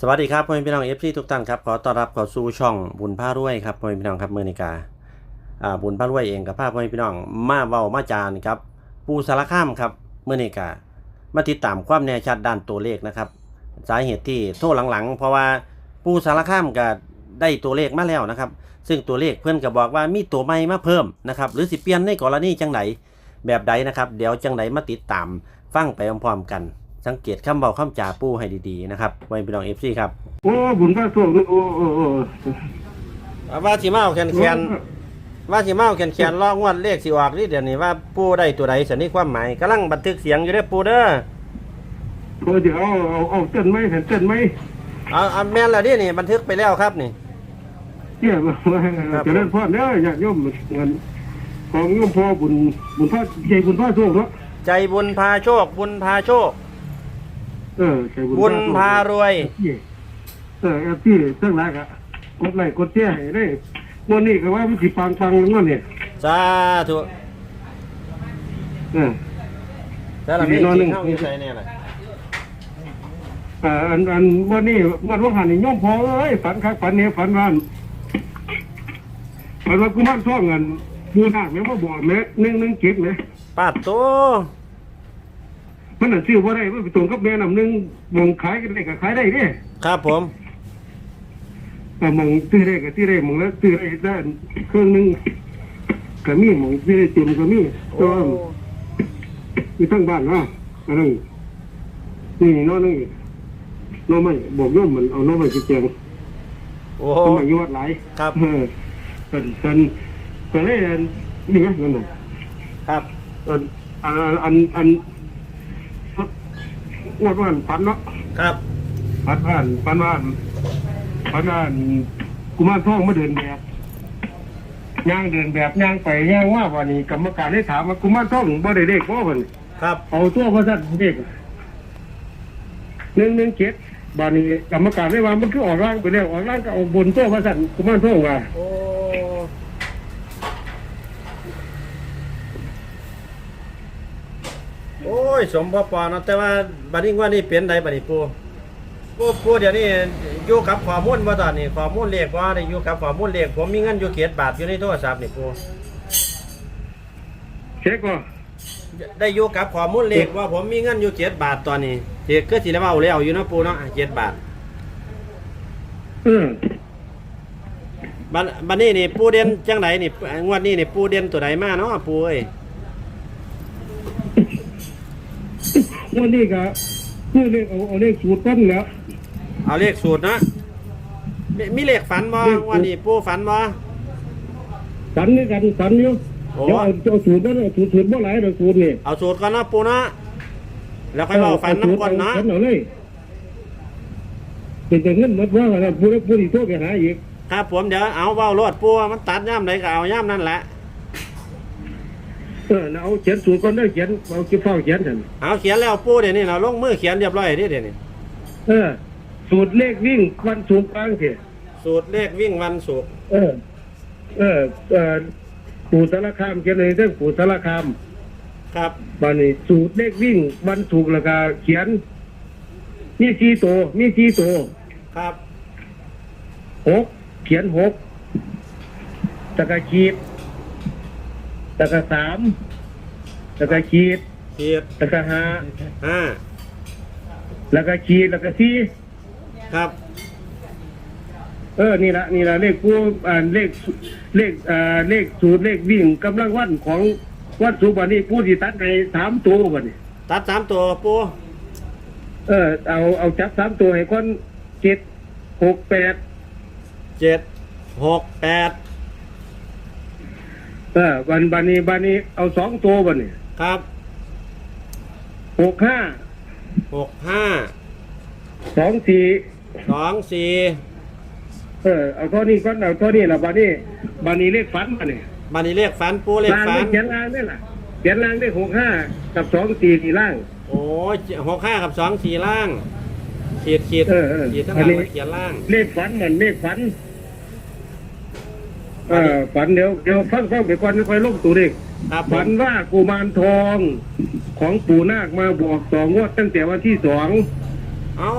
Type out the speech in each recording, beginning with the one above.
สวัสดีครับพ่อแม่พี่น้องเอฟซีทุกท่านครับขอต้อนรับเข้าสู่ช่องบุญผ้ารวยครับพ่อแม่พี่น้องครับเมื่อนิกาอ่าบุญผ้ารวยเองกับภาพพ่อแม่พี่น้องมาเว้ามาจานครับปูสารข้ามครับเมื่อนิกามาติดตามความแน่ชัดด้านตัวเลขนะครับ สาเหตุที่โทษหลังๆ เพราะว่าปูสารข้ามก็ได้ตัวเลขมาแล้วนะครับ ซึ่งตัวเลขเพื่อนก็บอกว่ามีตัวใหม่มาเพิ่มนะครับหรือสิเปลี่ยนในกรณีจังไหนแบบใดนะครับ เดี๋ยวจังไหนมาติดตามฟังไปพร้อมๆกัน สังเกตคำเบาคำจ่าปูให้ดีๆนะครับไว้พี่น้องเอฟซีครับโอ้บุญพระสวงนี่โอ้โอ้โอ้ว่าสิมาเอาแขนแขนว่าสิมาเอาแขนแขนลอกงวดเลขสิออกนี่เดี๋ยวนี้ว่าปูได้ตัวใดสันนี่ความหมายกำลังบันทึกเสียงอยู่เด้อปูเด้อโอ้เดี๋ยวเอาเอาเอาเต้นไหมเห็นเต้นไหมเอาเอาแม่นแล้วดินี่บันทึกไปแล้วครับนี่เที่ยมาครับจะเล่นพ่อเด้ออยากย่อมเงินของโยมพ่อบุญบุญพ่อใจบุญพ่อสวงเนาะใจบุญพาโชคบุญพาโชค เออใจบุญบุญพารวย เออเอฟซีเรื่องแรกอะกดไลค์กดแชร์ให้ได้วันนี้ก็ว่ามันสิปังปังแล้วเนี่ยสาธุเออ แล้วเราไม่อีกนอนหนึ่กิงนข้าวกินใส่เนี่ยเลยอ่าอันอันวันนี้วันวันหันนี่โยมพ่อเอ้ยฝันคักฝันเนี่ยฝันว่าฝันว่ากูมันท่องเงินดูหน้าแม่มาบอกแม่หนึ่งหนึ่งเก็บไหมปาดโต มันน่ะซื้อบ่ได้มันไปตรงกับแม่น้ำหนึงมองขายกันได้ก็ขายได้เด้ครับผมแต่มองซื้อได้ก็ซื้อได้มองแล้วซื้อได้ได้เครื่องหนึงก็มีมองซื้อได้เต็มก็มีโอ้ตัวอยู่ทั้งบ้านเนาะอันนั้นนี่เน้อนี่น้องไม่บอกโยมมันเอาน้องไม่ไปแจงโอ้น้องไม่อยู่วัดหลายครับเออเป็นเป็นก็เลยอันนี่ไงนั่นน่ะครับอันอันอันอัน งวดวันฝันเนาะครับปันว่านปันว่านปันว่านกุมารทองมาเดินแบบย่างเดินแบบย่างไปย่างว่าวันนี้กรรมการได้ถามว่ากุมารทองบ่ได้เด็กบ่เพิ่นครับ เอาตัวบ่ซั่นเด็กหนึ่งหนึ่งเจ็ดบานนี้กรรมการได้ว่ามันคือออกร่างไปแล้วออกร่างก็เอาบนตัวบ่ซั่นกุมารทองว่าโอ้โอ้ ยสมพอปอเนาะแต่ว่าบัดนี้ว่านี่เปลี่ยนใดบัดนี้ปูปูปูเดี๋ยวนี้อยู่กับข้อมูลบ่ตอนนี้ข้อมูลเลขว่าได้อยู่กับข้อมูลเลขผมมีเงินอยู่เกียรบาทอยู่ในโทรศัพท์นี่ปูเช็คว่าได้อยู่กับข้อมูลเลขว่าผมมีเงินอยู่เจ็ดบาทตอนนี้เจ็ดก็สิได้เว้าแล้วอยู่เนาะปูเนาะเจ็ดบาทเออบัดบัดนี้นี่ปูเด่นจังไดนี่งวดนี้นี่ปูเด่นตัวใดมาเนาะปูเอ้ย วันนี้ก็คือเลขเอาเอาเลขสูตรต้นแล้วเอาเลขสูตรนะมีมีเลขฝันบ่เลขสูตรงวันนี้ปูฝันบ่สันนี่กันสันอยู่โอ้เดี๋ยวเอาเอาสูตรนั้นเอาสูตรสูตรบ่หลายดอกสูตรนี่เอาสูตรก่อนเนาะปูเนาะแล้วค่อยเว้าฝันน้ำก่อนเนาะเเอาเลยเป็นแต่เงินหมดว่าอะไรผู้ใดผู้ที่โทรไปหาอีก ครับผมเดี๋ยวเอาเว้ารอดปูมันตัดย่ำใดก็เอาย่ำนั่นแหละ เออแล้วเอาเขียนสูตรก่อนได้อเขียนเอาเขียนเฝ้าเขียนกันเอาเขียนแล้วปูเดี๋ยวนี้เราลงมือเขียนเรียบร้อยเด้เดี๋ยวนี้เออ สูตรเลขวิ่งวันสูงกลางสิสูตรเลขวิ่งวันศุกร์เออ เออเออปู่สารคามเขียนเลยเรื่องปู่สารคามครับบันนี้สูตรเลขวิ่งวันถูกร์แล้วก็เขียนมีสี่ตัวมีสี่ตัวครับหกเขียนหกตะกะขีด ตะกะสามตะกะขีดเขียดตะกะห้าห้าแล้วก็ขีดแล้วก็สี่ครับ เออนี่ละนี่ละเลขผู้อ่าเลขเลขอ่าเลขสูตรเลขวิ่งกำลังวันของวัดสุบันนี้ผู้ที่ตัดในสามตัวบันนี้ตัดสามตัวปูเออเอาเอาจับสามตัวให้คนเจ็ดหกแปดเจ็ดหกแปด เออบันบันนี้บันนี้เอาสองตัวบันนี้ครับหกห้าหกห้าสองสี่สองสี่เออเอาเท่านี้ก่อนเอาเท่านี้ละบันนี้บันนี้เลขฝันบันนี้บันนี้เลขฝันปูเลขล่างฝัไม่นเขียนล่างได้ล่ะเขียนล่างได้หกห้ากับสองสี่ที่ล่าง โอ้ยหกห้ากับสองสี่ล่างขีดขีดเออเออขีดทั้งหอัลันงนี้มาเขียนล่าง เลขฝันเหมือนเลขฝัน เออฝันเดี๋ยวเดี๋ยวฟังฟังไปก่อนไม่ค่อยลงตัวเด็กครับผฝัมนว่ากุมารทองของปู่นาคมาบอกสองงวดตั้งแต่วันที่สองอ๋อ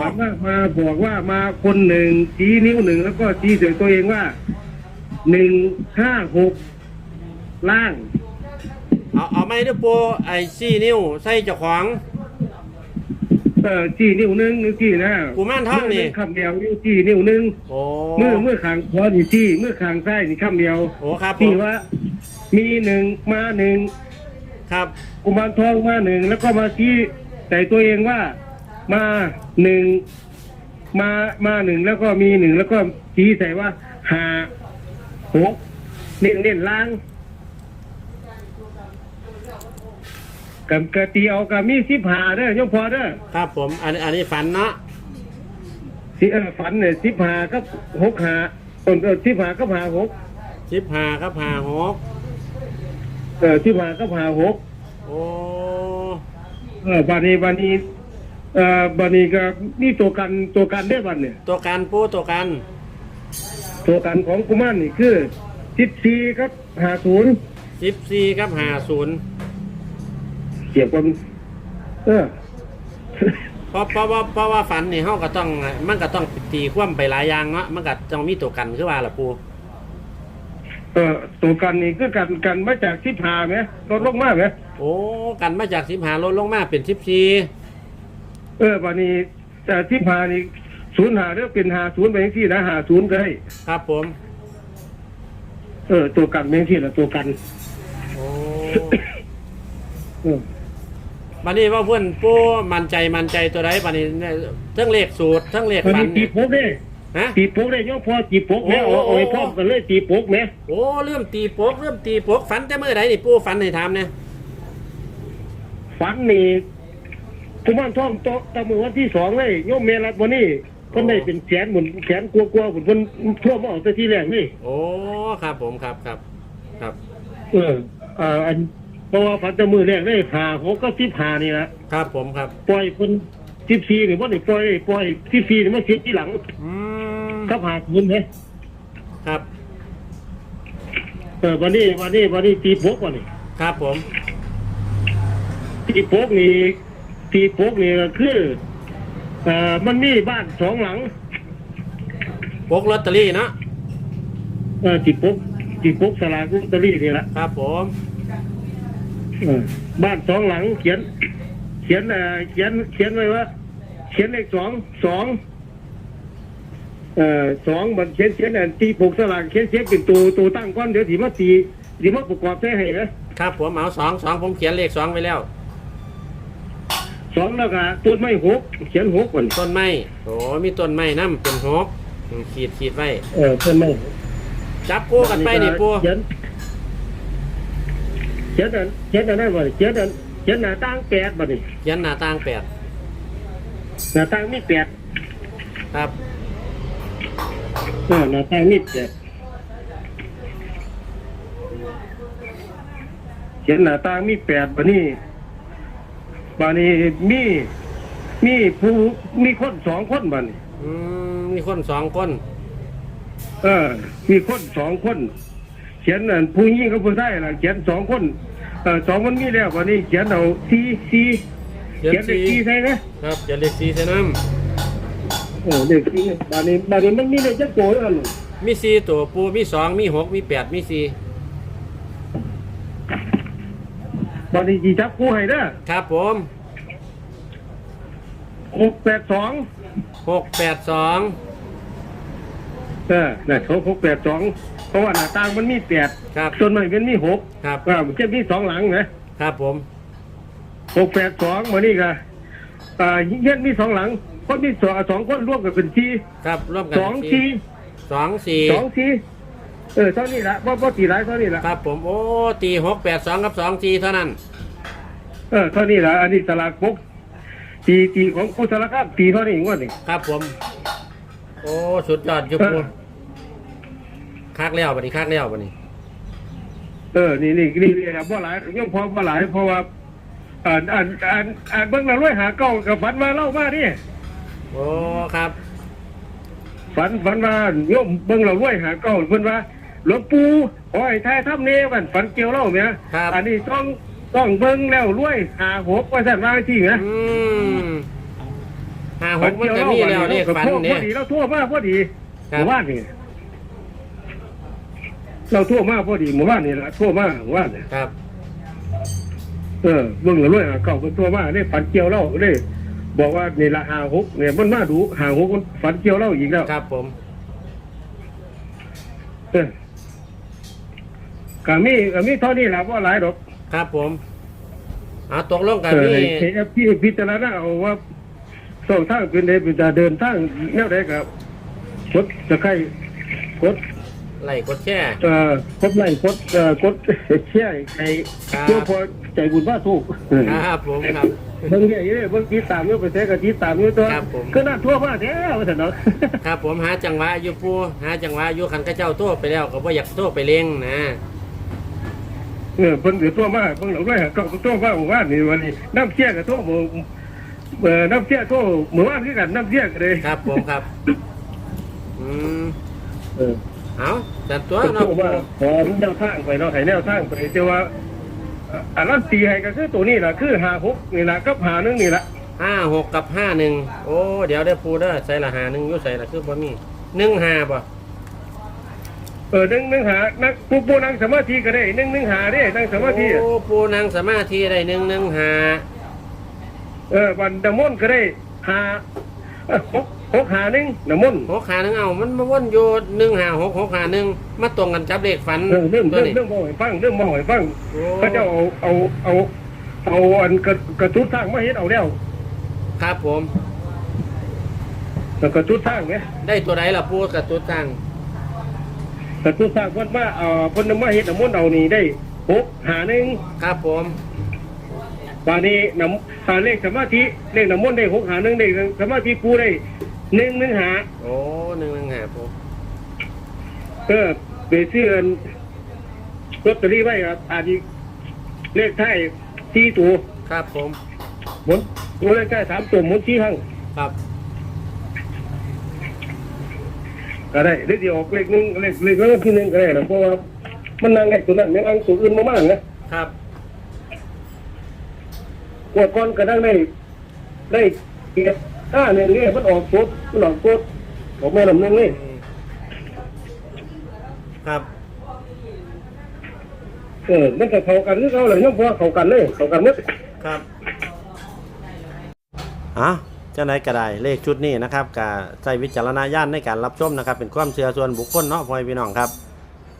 ฝันว่ามาบอกว่ามาคนหนึ่งชี้นิ้วหนึ่งแล้วก็ชี้ใส่ตัวเองว่าหนึ่งห้าหกล่าง เอาเอาไม่ด้วยปูไอ้ซี่นิ้วใส่เจ้าของ เออชี้นิ้วหนึ่งนิ้วชี้นะกุมารทองนี่มืคำเดียวนิ้วชี้นิ้วหนึ่งโอ้มือมือข้างขวานี่ชี้มือข้างซ้ายนี่คำเดียวโอ้ครับผที่มว่า มีหนึ่งมาหนึ่งครับ กุมารทองมาหนึ่งแล้วก็มาชี้ใส่ตัวเองว่ามาหนึ่งมามาหนึ่งแล้วก็มีหนึ่งแล้วก็ชี้ใส่ว่าหาหกเน้นเน้นล่าง กับกะตีเอากับมีสิบหาเด้อยกพอเด้อครับผมอันอันนี้ฝันเนาะสิเออฝันเนี่ยสิบหากับหกหาคนเออสิบหากับหาหกสิบห้าครับห้าหกเออสิบหากับหาหกโอ้เออบานีบานีเอ่อบานีก็นี่ตัวกันตัวกันได้บันเนี่ยตัวกันปูตัวกัน ตัวกันของกุมารนี่คือสิบสี่ครับหาศูนย์สิบสี่ครับห้าศูนย์ เกี่ยวกับเออเพราะเพราะว่าเพราะว่าฝันนี่เขาก็ต้องมันก็ต้องตีคว่ำไปหลายอย่างเนาะมันก็ต้องมีตัวกันคือว่าล่ะปูเออตัวกันนี่คือกันกันมาจากสิบหาไหมลดลงมากไหมโอ้กันมาจากสิบห้าลดลงมาเป็นสิบสี่เออบานีแต่สิบหานี่ศูนย์หาเรียกเป็นหาศูนย์ไปยังที่นะหาศูนย์ก็ได้ครับผม เออ ตัวกันเป็นที่ละตัวกันโอ้เออ บันนี้ว่าเพื่อนปูมั่นใจมั่นใจตัวใดบันนี้เนี่ยทั้งเลขสูตรทั้งเลขมันฝัมีนตีเนี่ยโพกได้ฮะ ตีโพกได้ย่อพอตีโพกไหมโอ้เอาโอ้เอาไอ้พร้อมกันเลยตีโพกไหมโอ้เริ่มตีโปกเริ่มตีโปกฝันแต่เมื่อไหร่นี่ปูฝันให้ถามเนี่ยฝันนี่กุมารทองโตะตะมือวันที่สองเลยโยมเมรัตวันนี้เพิ่นได้เป็นแสนหมุนแสนกลัวกลัวๆผมเพิ่นทั่วมาออกแต่ที่แรกนี่ โอ้ครับผมครับครับ ครับ เอออ่าอัน เพราะว่าฝันแต่มือแรกได้หาหกก็สิบหานี่นะครับผมครับ ปล่อยเพิ่นสิบสี่หรือว่าได้ปล่อยปล่อยสิบสี่นี่มาเสียที่หลังอืมก็หาเงินไหมครับเออวันนี้วันนี้วันนี้ตีโพกวันนี้ครับผมตีโพกนี่ตีโพกนี่ก็คือเอ่อมันมีบ้านสองหลังโปกลอตเตอรี่เนาะเออตีโพกตีโพกสลากลอตเตอรี่นี่ละครับผมเออ บ้านสองหลังเขียน เขียนเอ่อเขียนเขียนไว้ว่า เขียนเลขสองสองเอ่อสองมันเขียนเขียนอันตีปลูกสลากเขียนเขียนเป็นตัวตัวตั้งก้อนเดี๋ยวถีมาตีถีมาประกอบใช้ให้นะครับผมเอาสองสองผมเขียนเลขสองไว้แล้วสองแล้วก็ต้นไม้หกเขียนหกก่อนต้นไม้โอ้มีต้นไม้น้ำเป็นหกอืมขีดขีดไว้เออต้นไม้จับคู่กันไปนี่ปูเขียนเขียนอันเขียนอันนั้นบ่เขียนอันเขียนหน้าตั้งแปดบ่นี่เขียนหน้าต่างแปดหน้าตั้งมีแปดครับเออหน้าตั้งมีแปดเขียนหน้าตั้งมีแปดบ่นี่บ่นี่มีมีผู้มีคนสองคนบ่นี่อืมมีคนสองคนเออ มีคนสองคน เขียนอันผู้หญิงกับผู้ชายล่ะเขียนสองคน เออสองคนมีแล้วบ่นี่เขียนเอาสี่สี่เขียนเขียนเลขสี่สี่ใช่ไหมครับเขียนเลขสี่ใส่น้โอ้เลขสี่บานนี้บานนี้มันมีเลขจักโตแล้วนี่ำมีสี่ตัวปูมีสองมีหกมีแปดมีสี่บานนี้จีจับผู้ให้เด้อครับผมหกแปดสองหกแปดสอง เออน่ะเขาหกแปดสองเพราะว่าหน้าต่างมันมีแปดครับส่วนมันเป็นมีหกครับอ่ามันจะมีสองหลังนะครับผมหกแปดสองมานี่ก็อ่าเย็นมีสองหลังคนมีสองสองคนร่วมกันเป็นสี่ครับร่วมกันสองสี่สองสี่สองสี่เออเท่านี้ละว่าว่าตีหลายเท่านี้ละครับ ผมโอ้ตีหกแปดสองกับสองสี่เท่านั้น เออเท่านี้ละอันนี้สลากปุ๊กตีตีของกุศลครับตีเท่านี้งวดนี่ครับผม โอ้สุดยอดอยุปู คักแล้วบันนี้คักแล้วบันนี้เออ นี่นี่นี่นี่ครับว่าหลายย่อมพอว่าหลายเพราะว่าอ่านอ่านอ่านอ่านเบิ่งเราด้วยหาเก้ากับฝันมาเล่ามานี่โอ้ครับฝันฝันมาย่อมเบิ่งเราด้วยหาเก้าเพิ่นว่าหลวงปู่ขอให้ทายทำเนวันฝันเกี่ยวเล่าเนี่ยครับอันนี้ต้องต้องเบิ่งแล้วรวยหาหกว่าสั่นว่าที่นะอืมห้าหกมันก็มีแล้วเลขฝันพเนี่อยดีเราทั่วมากพอดีครัหบมู่บ้านนี่ เราทั่วมากพอดีหมู่บ้านนี่ละทั่วมากหมู่บ้านเนี่ยครับ เออเบิ่งแล้วด้วยเก่าเป็นทั่วมากได้ฝันเกี่ยวเล่าได้บอกว่านี่ละหาหกเนี่ยมันมาดูหาหกมันฝันเกี่ยวเล่าอีกแล้วครับผมเออก็มีก็มีเท่านี้แหละว่าหลายดอกครับผมเอาตกลงกันเออนี่ เอฟพี่พิจารณาเอาว่าส่งทางเป็นเดเป็นตาเดินทางแนวใดครับกดตะไคร้กด ไล่กดแช่เอ่อกดไล่กดเอ่อกดเชี่ยไอ้ครับเพื่อพอใจบุญว่าถูกครับผมครับเบิ่งเนี่ยเบิ่งติดตามอยู่ไปแท้ก็ติดตามอยู่ตัวครับผมก็น่าทั่วมาแท้ว่าซั่นเนาะครับผมหาจังหวะอยู่ปูหาจังหวะอยู่คันกระเจ้าโตัวไปแล้วก็บ่อยากโตัวไปเลี้ยงนะเออเพิ่นสิทั่วมาเพิ่นเอาไว้ก็ทั่วมาหมู่บ้านนี่วันนี้น้ำเชี่ยก็ทั่วหมู่เอ่อน้ำเชี่ยทั่วหมู่บ้านคือกันน้ำเชี่ยก็เลยครับผมครับอืมเออ เอาแต่ตัวเพิ่นเนาะทั่วมาขอแนวทางไปเนาะให้แนวทางไปแต่ว่าอะอันนั้นตีให้ก็คือตัวนี้ล่ะคือ56นี่ล่ะกับ51นี่ล่ะห้าหกกับห้าหนึ่งโอ้เดี๋ยวได้ปูเด้อใส่ละหาหนึ่งอยู่ใส่ละคือบ่มีหนึ่งห้าป่ะเออนึ่งนึ่งหานักผู้ผู้นั่งสมาธิก็ได้นึ่งนึ่งหาได้นั่งสมาธิอะโอ้ปูนั่งสมาธิได้หนึ่งหนึ่งห้าเออวันดมนต์ก็ได้หาเอ้อหก หกหาหนึ่งดมนต์หกขาหนึ่งเอา มันมาวนอยู่หนึ่งห้าหกหกขาหนึ่งมาตรงกันจับเลขฝันเออเรื่องตัวเรื่องนี้เรื่องมองให้ฟังเรื่องมองให้ฟังโอ้พระเจ้าเอาเอาเอาเอาอันกระกระตุ้นสร้างมาเฮ็ดเอาแล้วครับผมแต่กระตุ้นสร้างไหมได้ตัวไหนล่ะปูกับตัวตั้งกระตุ้นสร้างเพิ่นมาเอ่อเพิ่นนำมาเฮ็ดดมนต์เอานี่ได้หกหาหนึ่งครับผมป่านนี้นำอ่าเลขสมาธิเลขดมนต์ได้หกหาหนึ่งเลขสมาธิกูได้ หนึ่งหนึ่งหาโอ้หนึ่งหนึ่งห้าปูเออไปซื้ออันลอตเตอรี่ไว้ครับอาจจะเลขท้ายสี่ตัวครับผมหมุนตัวเลขท้ายสามตัวหมุนสี่ครั้งครับ ก็ได้เลขที่ออกเลขหนึ่งเลขเลขเลขที่หนึ่งก็ได้นะเพราะว่ามันนั่งเลขตัวนั้นยังอังตัวอื่นมามากนะครับกวดก้อนก็ได้ได้ได้เกียร ติห้าหนึ่งเนี่ยมันออกโคตรมันออกโคตรออกแม่ลำหนึ่งเลยครับเออมันก็เข้ากันหรือเขาอะไรน้องพ่อเข้ากันเลยเข้ากันหมดครับอะเจ้าไหนก็ได้เลขชุดนี้นะครับกาใช้วิจารณญาณในการรับชมนะครับ เป็นความเชื่อส่วนบุคคลเนาะพ่อแม่พี่น้องครับ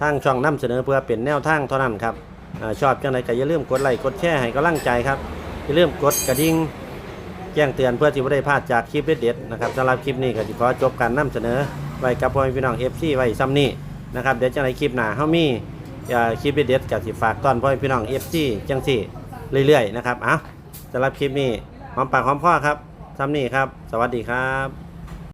ทางช่องนํเสนอเพื่อเป็นแนวทางเท่านั้นครับอาชอบเจ้าไหนก็อย่าลืมกดไลค์กดแชร์ให้กำลังใจครับอย่าลืมกดกระดิ่ง แจ้งเตือนเพื่อที่จะได้พลาดจากคลิปเด็ดๆนะครับสำหรับคลิปนี้ก็จะขอจบการนํเสนอไว้กับพ่อแม่พี่น้องเอฟซีไว้ซ้ำนี้นะครับเดี๋ยวจะในคลิปหน้าเฮามีคลิปเด็ดๆกับสิฝากตอนพ่อแม่พี่น้องเอฟซีจังสี่เรื่อยๆนะครับอะสำหรับคลิปนี้หอมปากหอมคอครับซ้ำนี้ครับ สวัสดีครับ